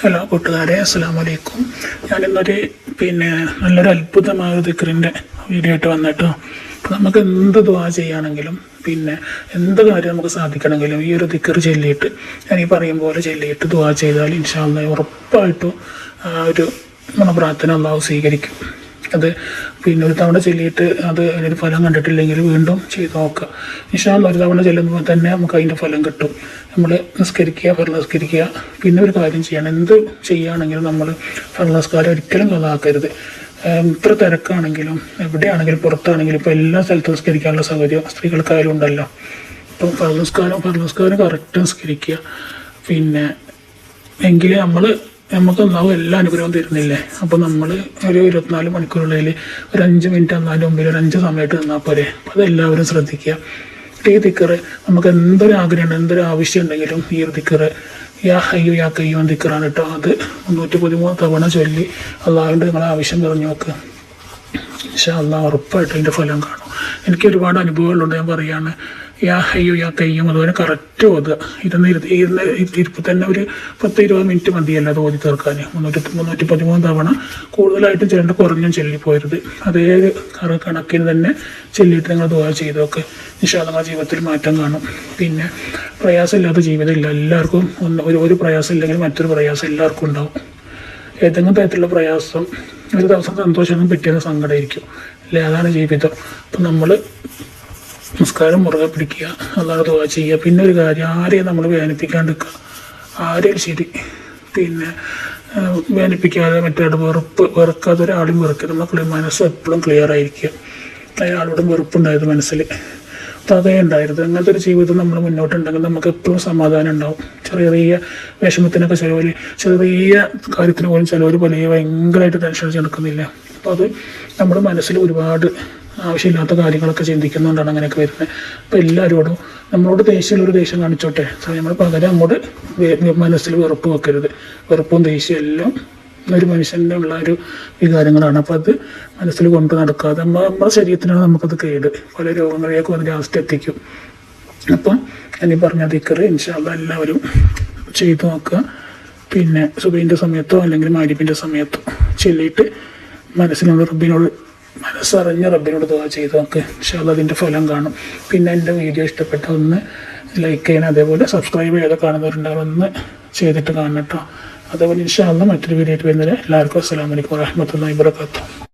Hello കൂട്ടുകാരെ അസ്സാം വലൈക്കും ഞാനിന്നൊരു പിന്നെ നല്ലൊരു അത്ഭുതമായ ദിക്കറിന്റെ വീഡിയോ ആയിട്ട് വന്നിട്ടോ അപ്പോൾ നമുക്ക് എന്ത് ദുവാ ചെയ്യുകയാണെങ്കിലും പിന്നെ എന്ത് കാര്യം നമുക്ക് സാധിക്കണമെങ്കിലും ഈ ഒരു ദിക്കർ ചൊല്ലിയിട്ട് ഞാൻ ഈ പറയും പോലെ ചൊല്ലിയിട്ട് ദുവാ ചെയ്താൽ ഇൻഷാല്ല ഉറപ്പായിട്ടും ആ ഒരു നമ്മുടെ പ്രാർത്ഥന അള്ളാഹു സ്വീകരിക്കും. അത് പിന്നെ ഒരു തവണ ചെല്ലിയിട്ട് അത് അതിനൊരു ഫലം കണ്ടിട്ടില്ലെങ്കിൽ വീണ്ടും ചെയ്ത് നോക്കുക. ഇൻഷാല്ല ഒരു തവണ ചെല്ലുമ്പോൾ തന്നെ നമുക്ക് അതിന്റെ ഫലം കിട്ടും. നമ്മൾ നിസ്കരിക്കുക ഫല നിസ്കരിക്കുക പിന്നെ ഒരു കാര്യം ചെയ്യണം. എന്ത് ചെയ്യുകയാണെങ്കിലും നമ്മൾ ഫലനസ്കാരം ഒരിക്കലും കഥാക്കരുത് ഇത്ര തിരക്കാണെങ്കിലും എവിടെയാണെങ്കിലും പുറത്താണെങ്കിലും ഇപ്പോൾ എല്ലാ സ്ഥലത്തും നിസ്കരിക്കാനുള്ള സൗകര്യം സ്ത്രീകൾക്കായാലും ഉണ്ടല്ലോ. ഇപ്പം ഫല നിസ്കാരം കറക്റ്റ് നിസ്കരിക്കുക. പിന്നെ എങ്കിലേ നമ്മൾ നമുക്ക് ഒന്നാവും എല്ലാ അനുഗ്രഹവും തരുന്നില്ലേ? അപ്പോൾ നമ്മൾ ഒരു ഇരുപത്തിനാല് മണിക്കൂറുള്ളിൽ ഒരു അഞ്ച് മിനിറ്റ് എന്നാലും മുമ്പിൽ ഒരു അഞ്ച് സമയത്ത് നിന്നാൽ പോരെ. അപ്പോൾ അതെല്ലാവരും ശ്രദ്ധിക്കുക. ഈ ദിക്കറ് നമുക്ക് എന്തൊരു ആഗ്രഹമുണ്ട് എന്തൊരു ആവശ്യം ഉണ്ടെങ്കിലും ഈ ഒരു ദിക്കറ് യാ ഹയ്യോ യാ കയ്യോ ദിക്കറാണ് കേട്ടോ അത് മുന്നൂറ്റി പതിമൂന്ന് തവണ ചൊല്ലി അതാകൊണ്ട് നിങ്ങളെ ആവശ്യം പറഞ്ഞു നോക്ക്. അള്ളാഹ് ഉറപ്പായിട്ട് അതിന്റെ ഫലം കാണും. എനിക്ക് ഒരുപാട് അനുഭവങ്ങളുണ്ട്. ഞാൻ പറയുകയാണ് യാ ഹയ്യോ യാ കയ്യും അതുപോലെ കറക്റ്റ് ഓതുക ഇരുന്ന് ഇരുന്ന് തന്നെ ഒരു പത്ത് ഇരുപത് മിനിറ്റ് മതിയല്ല അത് ഓതി തീർക്കാൻ മുന്നൂറ്റി മുന്നൂറ്റി പതിമൂന്ന് തവണ കൂടുതലായിട്ടും ചിലണ്ട് കുറഞ്ഞും ചൊല്ലിപ്പോയത്. അതേ കറ കണക്കിന് തന്നെ ചെല്ലിയിട്ട് നിങ്ങൾ ദുവാ ചെയ്ത് നോക്ക് നിഷാദ നിങ്ങളുടെ ജീവിതത്തിൽ മാറ്റം കാണും. പിന്നെ പ്രയാസമില്ലാത്ത ജീവിതമില്ല എല്ലാവർക്കും ഒന്ന് ഒരു ഒരു പ്രയാസം ഇല്ലെങ്കിൽ മറ്റൊരു പ്രയാസം എല്ലാവർക്കും ഉണ്ടാവും. ഏതെങ്കിലും തരത്തിലുള്ള പ്രയാസം ഒരു ദിവസം സന്തോഷം പിറ്റേന്ന് സങ്കടമായിരിക്കും. അല്ലേ? അതാണ് ജീവിതം. അപ്പം നമ്മൾ നമസ്കാരം മുറുകെ പിടിക്കുക അതാണ് ദുവാ ചെയ്യുക. പിന്നെ ഒരു കാര്യം ആരെയും നമ്മൾ വേദനിപ്പിക്കാണ്ടിരിക്കുക. ആരെയും ശരി പിന്നെ വേദനിപ്പിക്കാതെ മറ്റൊരാൾ വെറുപ്പ് വെറുക്കാതെ ഒരാളും വെറുക്കുക. നമ്മുടെ മനസ്സ് എപ്പോഴും ക്ലിയർ ആയിരിക്കുക. അയാളോട് വെറുപ്പുണ്ടായത് മനസ്സിൽ അതേ ഉണ്ടായിരുന്നു അങ്ങനത്തെ ഒരു ജീവിതം നമ്മൾ മുന്നോട്ടുണ്ടെങ്കിൽ നമുക്ക് എപ്പോഴും സമാധാനം ഉണ്ടാവും. ചെറിയ ചെറിയ വിഷമത്തിനൊക്കെ ചിലവർ ചെറിയ കാര്യത്തിന് പോലും ചിലവർ വലിയ ഭയങ്കരമായിട്ട് ടെൻഷൻ അടിച്ച് നടക്കുന്നില്ല. അപ്പോൾ അത് നമ്മുടെ മനസ്സിൽ ഒരുപാട് ആവശ്യമില്ലാത്ത കാര്യങ്ങളൊക്കെ ചിന്തിക്കുന്നതുകൊണ്ടാണ് അങ്ങനെയൊക്കെ വരുന്നത് അപ്പോൾ എല്ലാവരോടും നമ്മളോട് ദേഷ്യമുള്ളൊരു ദേഷ്യം കാണിച്ചോട്ടെ. നമ്മൾ പകരം അങ്ങോട്ട് മനസ്സിൽ വെറുപ്പ് വെക്കരുത്. വെറുപ്പും ദേഷ്യം എല്ലാം ഒരു മനുഷ്യന്റെ ഉള്ള ഒരു വികാരങ്ങളാണ്. അപ്പോൾ അത് മനസ്സിൽ കൊണ്ട് നടക്കാതെ നമ്മ നമ്മുടെ ശരീരത്തിനാണ് നമുക്കത് കേട്. പല രോഗങ്ങളിലേക്കും അതിന്റെ അവസ്ഥ എത്തിക്കും. അപ്പം ഞാൻ ഈ പറഞ്ഞ ദിക്കറ് ഇൻഷാല്ല എല്ലാവരും ചെയ്തു നോക്കുക. പിന്നെ സുബൈന്റെ സമയത്തോ അല്ലെങ്കിൽ മാരിപ്പിന്റെ സമയത്തോ ചൊല്ലിയിട്ട് മനസ്സിനോട് റബ്ബിനോട് മനസ്സറിഞ്ഞ റബ്ബിനോട് ദുവാ ചെയ്ത് നോക്ക്. ഇൻഷാല്ല അതിന്റെ ഫലം കാണും. പിന്നെ എന്റെ വീഡിയോ ഇഷ്ടപ്പെട്ട ഒന്ന് ലൈക്ക് ചെയ്യണം. അതേപോലെ സബ്സ്ക്രൈബ് ചെയ്ത് കാണുന്നവരുണ്ടാവും. ഒന്ന് ചെയ്തിട്ട് കാണണം അതേപോലെ ഇൻഷാല്ല മറ്റൊരു വീഡിയോ ആയിട്ട് വരുന്നത് എല്ലാവർക്കും അസ്സാം വലൈക്കും വാഹമത്തല്ലാ വാബർക്കാത്തു